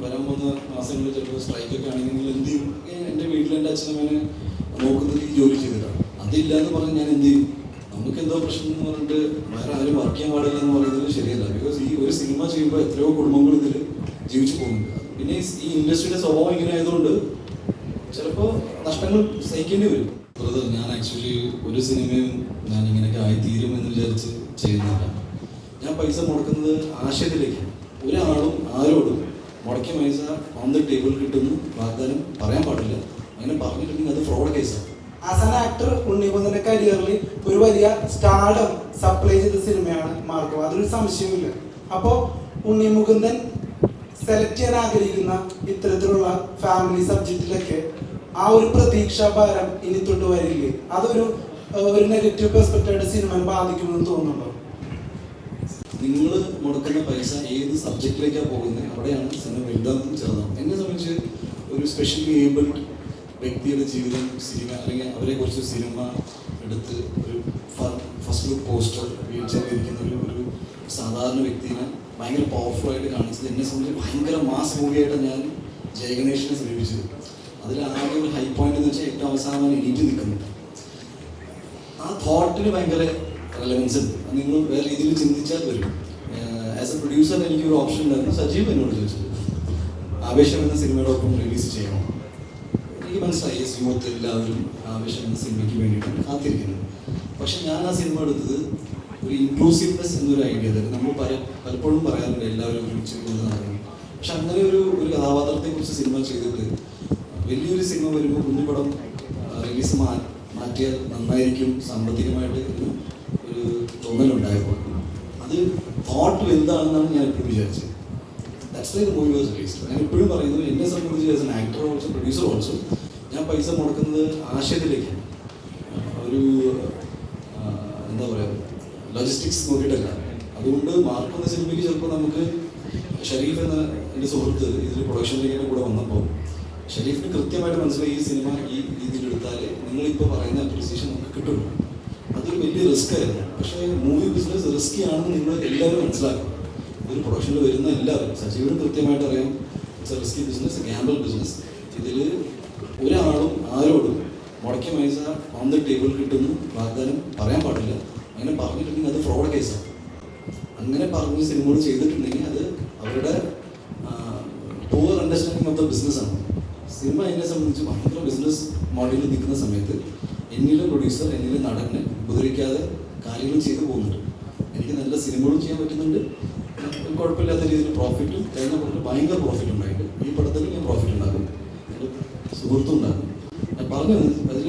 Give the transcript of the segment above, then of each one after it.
വരാൻ പോകുന്ന മാസങ്ങളിൽ ചിലപ്പോൾ സ്ട്രൈക്കൊക്കെ ആണെങ്കിൽ എന്ത് ചെയ്യും? എന്റെ വീട്ടിൽ എന്റെ അച്ഛനമ്മേനെ നോക്കുന്നത് ഈ ജോലി ചെയ്തിട്ടാണ്. അതില്ല എന്ന് പറഞ്ഞാൽ ഞാൻ എന്ത് ചെയ്യും? നമുക്ക് എന്തോ പ്രശ്നം എന്ന് പറഞ്ഞിട്ട് വേറെ ആരും വർക്ക് ചെയ്യാൻ പാടില്ല എന്ന് പറയുന്നത് ശരിയല്ല. ബിക്കോസ് ഈ ഒരു സിനിമ ചെയ്യുമ്പോൾ എത്രയോ കുടുംബങ്ങൾ ഇതിൽ ജീവിച്ചു പോകുന്നുണ്ട്. പിന്നെ ഈ- ഇൻഡസ്ട്രിയുടെ സ്വഭാവം ഇങ്ങനെ ആയതുകൊണ്ട് ചിലപ്പോൾ നഷ്ടങ്ങൾ സഹിക്കേണ്ടി വരും. ബ്രദർ ഞാൻ ആക്ച്വലി ഒരു സിനിമയും ഞാൻ ഇങ്ങനെയൊക്കെ ആയിത്തീരും എന്ന് വിചാരിച്ച് ചെയ്യുന്നില്ല. ഞാൻ പൈസ മുടക്കുന്നത് ആശയത്തിലേക്ക് ഒരാളും ആരോടും മുടക്കിയ പൈസ ഓൺ ദ ടേബിൾ കിട്ടുന്നു. വാഗ്ദാനം പറയാൻ പാടില്ല. അങ്ങനെ പറഞ്ഞിട്ടുണ്ടെങ്കിൽ അത് ഫ്രോഡ് കേസാണ് ആസ് ആൻ ആക്ടർ ഉണ്ണിമുകുന്ദന്റെ കരിയറിൽ ഒരു വലിയ സ്റ്റാർഡം സപ്ലൈ ചെയ്ത സിനിമയാണ് മാർഗം അതൊരു സംശയമില്ല അപ്പോൾ ഉണ്ണിമുകുന്ദൻ സെലക്ട് ചെയ്യാൻ ആഗ്രഹിക്കുന്ന ഇത്തരത്തിലുള്ള ഫാമിലി സബ്ജക്റ്റിലൊക്കെ ആ ഒരു പ്രതീക്ഷാഭാരം ഇനി തൊട്ട് വരില്ലേ? അതൊരു ഒരു നെഗറ്റീവ് പെർസ്പെക്റ്റീവായിട്ട് സിനിമയെ ബാധിക്കുമെന്ന് തോന്നുന്നുണ്ടോ? നിങ്ങൾ മുടക്കുന്ന പൈസ ഏത് സബ്ജക്റ്റിലേക്കാണ് പോകുന്നത്? അവിടെയാണ് സിനിമ വലുതാക്കും ചെറുതാണ് എന്നെ സംബന്ധിച്ച് ഒരു സ്പെഷ്യലി ഏബിൾഡ് വ്യക്തിയുടെ ജീവിതം സിനിമ അല്ലെങ്കിൽ അവരെ കുറിച്ച് സിനിമ എടുത്ത് ഒരു ഫസ്റ്റ് ലുക്ക് പോസ്റ്റർ ഉപയോഗിച്ചിരിക്കുന്ന ഒരു ഒരു സാധാരണ വ്യക്തിനെ ഭയങ്കര പവർഫുൾ ആയിട്ട് കാണിച്ചത് എന്നെ സംബന്ധിച്ച് ഭയങ്കര മാസ് മൂവിയായിട്ട് ഞാൻ ജയഗണേഷിനെ സമീപിച്ചത്. അതിൽ ആകെ ഒരു ഹൈ പോയിന്റ് എന്ന് വെച്ചാൽ ഏറ്റവും അവസാനം എണീറ്റ് നിൽക്കുന്നത്. ആ തോട്ടിന് ഭയങ്കര റെലവൻസ് നിങ്ങൾ വേറെ രീതിയിൽ ചിന്തിച്ചാൽ വരും. ആസ് എ പ്രൊഡ്യൂസർ എനിക്ക് ഒരു ഓപ്ഷൻ ഉണ്ടായിരുന്നു. സജീവ് എന്നോട് ചോദിച്ചത്. ആവേശം എന്ന സിനിമയോടൊപ്പം റിലീസ് ചെയ്യണം. എനിക്ക് മനസ്സിലായി യൂത്ത് എല്ലാവരും ആവേശം എന്ന സിനിമയ്ക്ക് വേണ്ടിയിട്ടാണ് കാത്തിരിക്കുന്നത്. പക്ഷെ ഞാൻ ആ സിനിമ എടുത്തത് ഒരു ഇൻക്ലൂസീവ്നെസ് എന്നൊരു ഐഡിയ തരും നമ്മൾ പല പലപ്പോഴും പറയാറുണ്ട് എല്ലാവരും ഒരുമിച്ച് പോകുന്നതാണെങ്കിൽ പക്ഷെ അങ്ങനെ ഒരു ഒരു കഥാപാത്രത്തെ കുറിച്ച് സിനിമ ചെയ്തിട്ട് വലിയൊരു സിനിമ വരുമ്പോൾ കുഞ്ഞുപടം റിലീസ് മാ മാറ്റിയാൽ നന്നായിരിക്കും സാമ്പത്തികമായിട്ട് തോന്നലുണ്ടായപ്പോൾ അത് തോട്ടിൽ എന്താണെന്നാണ് ഞാൻ എപ്പോഴും വിചാരിച്ചത്. That's why the movie was released ഞാൻ എപ്പോഴും പറയുന്നത് എന്നെ സംബന്ധിച്ച് as an actor also producer also ഞാൻ പൈസ മുടക്കുന്നത് ആശയത്തിലേക്കാണ്. ഒരു എന്താ പറയുക ലോജിസ്റ്റിക്സ് നോക്കിയിട്ടല്ല. അതുകൊണ്ട് മാർക്ക് എന്ന സിനിമയ്ക്ക് ചിലപ്പോൾ നമുക്ക് ഷരീഫ് എന്ന എന്റെ സുഹൃത്ത് ഇതിൽ പ്രൊഡക്ഷനിലേക്ക് കൂടെ വന്നപ്പോൾ ഷരീഫിന് കൃത്യമായിട്ട് മനസ്സിലായി ഈ സിനിമ ഈ രീതിയിൽ എടുത്താൽ നിങ്ങളിപ്പോൾ പറയുന്ന അപ്രീസിയേഷൻ നമുക്ക് കിട്ടുള്ളൂ. റിസ്ക് ആയിരുന്നു. പക്ഷേ മൂവി ബിസിനസ് റിസ്കി ആണെന്ന് നിങ്ങൾ എല്ലാവരും മനസ്സിലാക്കും. ഒരു പ്രൊഡക്ഷനിൽ വരുന്ന എല്ലാവരും സജീവനും കൃത്യമായിട്ട് അറിയാം it's a risky business gamble business ഇതിൽ ഒരാളും ആരോടും മുടക്കി പൈസ ദ ടേബിൾ കിട്ടുന്നു വാഗ്ദാനം പറയാൻ പാടില്ല. അങ്ങനെ പറഞ്ഞിട്ടുണ്ടെങ്കിൽ അത് ഫ്രോഡ് കേസാണ് അങ്ങനെ പറഞ്ഞ് സിനിമകൾ ചെയ്തിട്ടുണ്ടെങ്കിൽ അത് അവരുടെ പൂവർ അണ്ടർസ്റ്റാൻഡിങ് ഓഫ് ദ ബിസിനസ്സാണ് സിനിമ എന്നെ സംബന്ധിച്ച് ഭയങ്കര ബിസിനസ് മോഡലിൽ നിൽക്കുന്ന സമയത്ത് എന്നിലെ പ്രൊഡ്യൂസർ എന്നിലും നടന് ഉപദ്രവിക്കാതെ കാര്യങ്ങൾ ചെയ്തു പോകുന്നുണ്ട്. എനിക്ക് നല്ല സിനിമകളും ചെയ്യാൻ പറ്റുന്നുണ്ട്. കുഴപ്പമില്ലാത്ത രീതിയിൽ പ്രോഫിറ്റും കഴിഞ്ഞ പറഞ്ഞിട്ട് ഭയങ്കര പ്രോഫിറ്റ് ഉണ്ടായിട്ട് ഈ പടത്തിൽ ഞാൻ പ്രോഫിറ്റ് ഉണ്ടാകും എന്റെ സുഹൃത്തും ഉണ്ടാകും ഞാൻ പറഞ്ഞു അതിൽ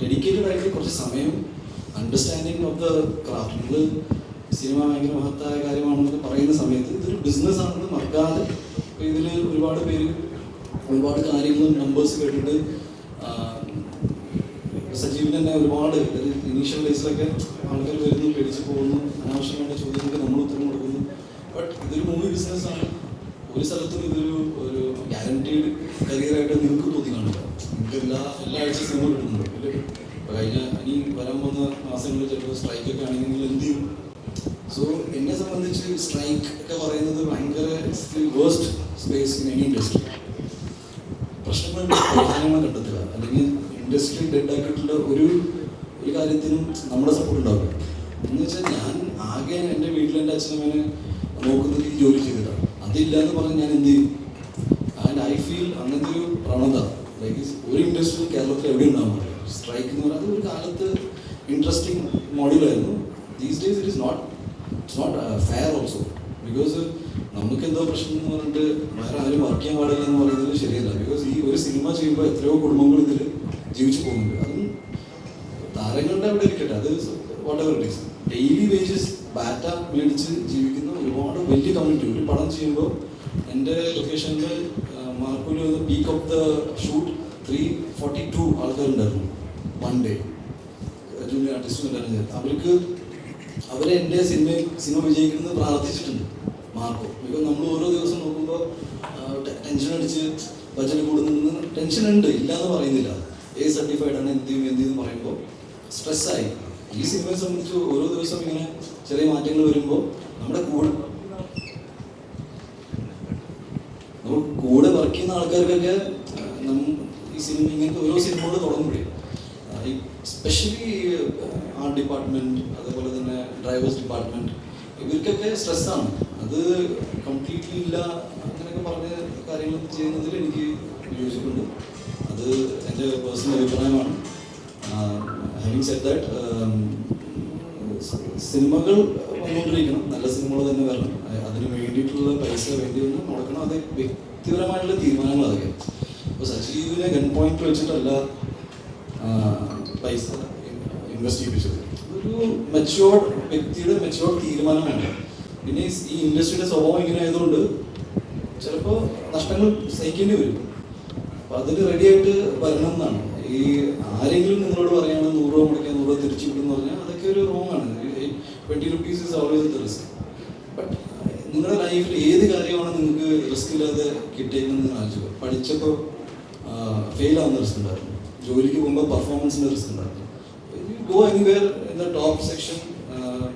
ഡെഡിക്കേറ്റഡ് ആയിട്ട് കുറച്ച് സമയം അണ്ടർസ്റ്റാൻഡിങ് ഓഫ് ദ ക്രാഫ്റ്റ് നിങ്ങൾ സിനിമ ഭയങ്കര മഹത്തായ കാര്യമാണെന്ന് പറയുന്ന സമയത്ത് ഇതൊരു ബിസിനസ് ആണെന്ന് മറക്കാതെ ഇതിൽ ഒരുപാട് പേര് ഒരുപാട് കാര്യങ്ങളും നമ്പേഴ്സ് കേട്ടിട്ട് സജീവിന് തന്നെ ഒരുപാട് ഇനീഷ്യൽ ഡേയ്സിലൊക്കെ ആൾക്കാർ വരുന്നു പേടിച്ച് പോകുന്നു. അനാവശ്യമായിട്ട് ചോദ്യങ്ങൾക്ക് നമ്മൾ ഉത്തരം കൊടുക്കുന്നു. ബട്ട് ഇതൊരു മൂവി ബിസിനസ് ആണ്. ഒരു സ്ഥലത്തും ഇതൊരു ഒരു ഗ്യാരണ്ടീഡ് കരിയറായിട്ട് നിങ്ങൾക്ക് തോന്നി കാണില്ല നിങ്ങൾക്ക് എല്ലാ എല്ലാ ആഴ്ച സിനിമ കിട്ടുന്നുണ്ട്. ഇല്ലേ? കഴിഞ്ഞ ഇനി വരാൻ പോകുന്ന മാസങ്ങളിൽ ചിലപ്പോൾ സ്ട്രൈക്കൊക്കെ ആണെങ്കിൽ നിങ്ങൾ എന്ത് ചെയ്യും? സോ എന്നെ സംബന്ധിച്ച് സ്ട്രൈക്ക് ഒക്കെ പറയുന്നത് ഭയങ്കര waste space in any industry പ്രശ്നങ്ങൾ കണ്ടെത്തുക. അല്ലെങ്കിൽ ഇൻഡസ്ട്രി ഡെഡ് ആക്കിയിട്ടുള്ള ഒരു ഒരു കാര്യത്തിനും നമ്മുടെ സപ്പോർട്ട് ഉണ്ടാവില്ല. എന്ന് വെച്ചാൽ ഞാൻ ആകെ എന്റെ വീട്ടിൽ എന്റെ അച്ഛനമ്മേനെ നോക്കുന്നത് ഈ ജോലി ചെയ്തിട്ടാണ്. അതില്ല എന്ന് പറഞ്ഞ് ഞാൻ എന്ത് ചെയ്യും? ആൻഡ് ഐ ഫീൽ അങ്ങനത്തെ ഒരു പ്രവണത. ലൈക്ക് ഒരു ഇൻഡസ്ട്രി കേരളത്തിൽ എവിടെ ഉണ്ടാവും സ്ട്രൈക്ക് എന്ന് പറയുന്നത് ഒരു കാലത്ത് interesting മോഡലായിരുന്നു these days it is not it's not fair also because നമുക്ക് എന്തോ പ്രശ്നം എന്ന് പറഞ്ഞിട്ട് വേറെ ആരും വർക്ക് ചെയ്യാൻ പാടില്ല എന്ന് പറയുന്നത് ശരിയല്ല. ബിക്കോസ് ഈ ഒരു സിനിമ ചെയ്യുമ്പോൾ എത്രയോ കുടുംബങ്ങൾ ഇതിൽ ജീവിച്ചു പോകുന്നുണ്ട്. അതും താരങ്ങളുടെ അവിടെ ഇരിക്കട്ടെ. അത് whatever it daily wages batta മേടിച്ച് ജീവിക്കുന്ന ഒരുപാട് വലിയ കമ്മ്യൂണിറ്റി ഒരു പടം ചെയ്യുമ്പോൾ എന്റെ ലൊക്കേഷനിൽ മാർക്കൂൽ peak of the shoot three forty two ആൾക്കാരുണ്ടായിരുന്നു. വൺ ഡേ ജൂനിയർ ആർട്ടിസ്റ്റും ഉണ്ടായിരുന്നു അവർക്ക് അവരെ എന്റെ സിനിമ സിനിമ വിജയിക്കുന്നത് പ്രാർത്ഥിച്ചിട്ടുണ്ട് മാർക്കോ. ബിക്കോസ് നമ്മൾ ഓരോ ദിവസം നോക്കുമ്പോൾ ടെൻഷൻ അടിച്ച് ബജറ്റ് കൂടുന്നു ടെൻഷൻ ഉണ്ട്. ഇല്ലാന്ന് പറയുന്നില്ല. ഏ സർട്ടിഫൈഡ് ആണ് എന്ത് ചെയ്യും എന്ത് ചെയ്യും പറയുമ്പോൾ സ്ട്രെസ്സായി ഈ സിനിമയെ സംബന്ധിച്ച് ഓരോ ദിവസം ഇങ്ങനെ ചെറിയ മാറ്റങ്ങൾ വരുമ്പോൾ നമ്മുടെ കൂടെ നമ്മൾ കൂടെ വർക്ക് ചെയ്യുന്ന ആൾക്കാർക്കൊക്കെ ഈ സിനിമ ഇങ്ങനത്തെ ഓരോ സിനിമകൾ തുടങ്ങുമ്പോഴേ സ്പെഷ്യലി ആർട്ട് ഡിപ്പാർട്ട്മെന്റ് അതേപോലെ തന്നെ ഡ്രൈവേഴ്സ് ഡിപ്പാർട്ട്മെന്റ് ഇവർക്കൊക്കെ സ്ട്രെസ്സാണ് അത് കംപ്ലീറ്റ്ലി ഇല്ല അങ്ങനെയൊക്കെ പറഞ്ഞ കാര്യങ്ങൾ ചെയ്യുന്നതിൽ എനിക്ക് യോജിപ്പുണ്ട് എന്റെ പേഴ്സണൽ അഭിപ്രായമാണ്. ഹാവിങ് സെറ്റ് ദാറ്റ് സിനിമകൾ വന്നുകൊണ്ടിരിക്കണം. നല്ല സിനിമകൾ തന്നെ വരണം. അതിന് വേണ്ടിയിട്ടുള്ള പൈസ വേണ്ടി വന്ന് മുടക്കണം. അത് വ്യക്തിപരമായിട്ടുള്ള തീരുമാനങ്ങൾ അതൊക്കെ. അപ്പോൾ സജീവിനെ ഗൺ പോയിന്റ് വെച്ചിട്ടല്ല പൈസ ഇൻവെസ്റ്റ് ചെയ്യിപ്പിച്ചത്. ഒരു മെച്ചുവേർഡ് വ്യക്തിയുടെ മെച്ചുവേർഡ് തീരുമാനം വേണ്ട. പിന്നെ ഈ ഇൻഡസ്ട്രിയുടെ സ്വഭാവം ഇങ്ങനെ ആയതുകൊണ്ട് ചിലപ്പോൾ നഷ്ടങ്ങൾ സഹിക്കേണ്ടി വരും. അപ്പൊ അതിന് റെഡി ആയിട്ട് വരണം എന്നാണ് ഈ ആരെങ്കിലും നിങ്ങളോട് പറയാണ് നൂറ് രൂപ മുടിക്കാൻ നൂറ് രൂപ തിരിച്ചു കിട്ടും പറഞ്ഞാൽ അതൊക്കെ ഒരു റോങ് ആണ്. Twenty rupees is always the risk but നിങ്ങളുടെ ലൈഫിൽ ഏത് കാര്യമാണ് നിങ്ങൾക്ക് റിസ്ക് ഇല്ലാതെ കിട്ടിയെന്ന് നിങ്ങൾ ആലോചിക്കുക. പഠിച്ചപ്പോൾ ഫെയിൽ ആവുന്ന റിസ്ക് ഉണ്ടായിരുന്നു. ജോലിക്ക് പോകുമ്പോൾ പെർഫോമൻസിന് റിസ്ക് ഉണ്ടായിരുന്നു. Go anywhere in the top section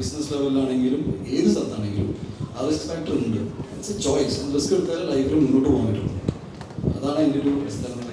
business ലെവലിലാണെങ്കിലും ഏത് സ്ഥലത്താണെങ്കിലും ആ റിസ്ക് ഫാക്ടർ ഉണ്ട്. ഇറ്റ്സ് എ ചോയ്സ് റിസ്ക് എടുത്താൽ ലൈഫിൽ മുന്നോട്ട് പോകാൻ പറ്റുള്ളൂ അതാണ് എന്റെ ഒരു സ്ഥലം